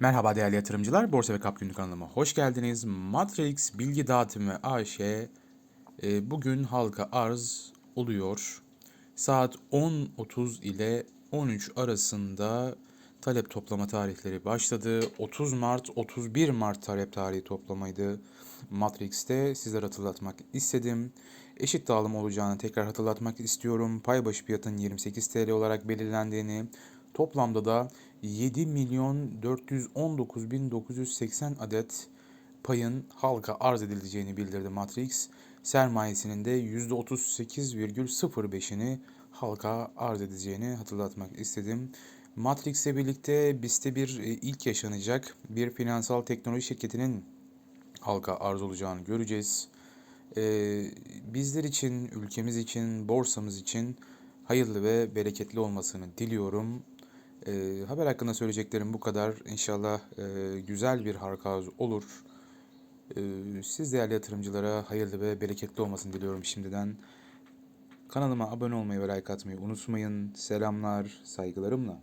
Merhaba değerli yatırımcılar, Borsa ve Kap Günlük kanalıma hoş geldiniz. Matrix Bilgi Dağıtımı AŞ e, bugün halka arz oluyor. Saat 10.30 ile 13 arasında talep toplama tarihleri başladı. 30 Mart, 31 Mart talep tarihi toplamaydı. Matrix'te sizlere hatırlatmak istedim. Eşit dağılım olacağını tekrar hatırlatmak istiyorum. Pay başı fiyatın 28 TL olarak belirlendiğini, toplamda da 7 milyon 419 bin 980 adet payın halka arz edileceğini bildirdi Matrix. Sermayesinin de %38,05'ini halka arz edeceğini hatırlatmak istedim. Matrix ile birlikte BIST'te bir e, ilk yaşanacak bir finansal teknoloji şirketinin halka arz olacağını göreceğiz. Ee, bizler için, ülkemiz için, borsamız için hayırlı ve bereketli olmasını diliyorum. Ee, haber hakkında söyleyeceklerim bu kadar. İnşallah e, güzel bir harkaz olur. Ee, siz değerli yatırımcılara hayırlı ve bereketli olmasını diliyorum şimdiden. Kanalıma abone olmayı ve like atmayı unutmayın. Selamlar, saygılarımla.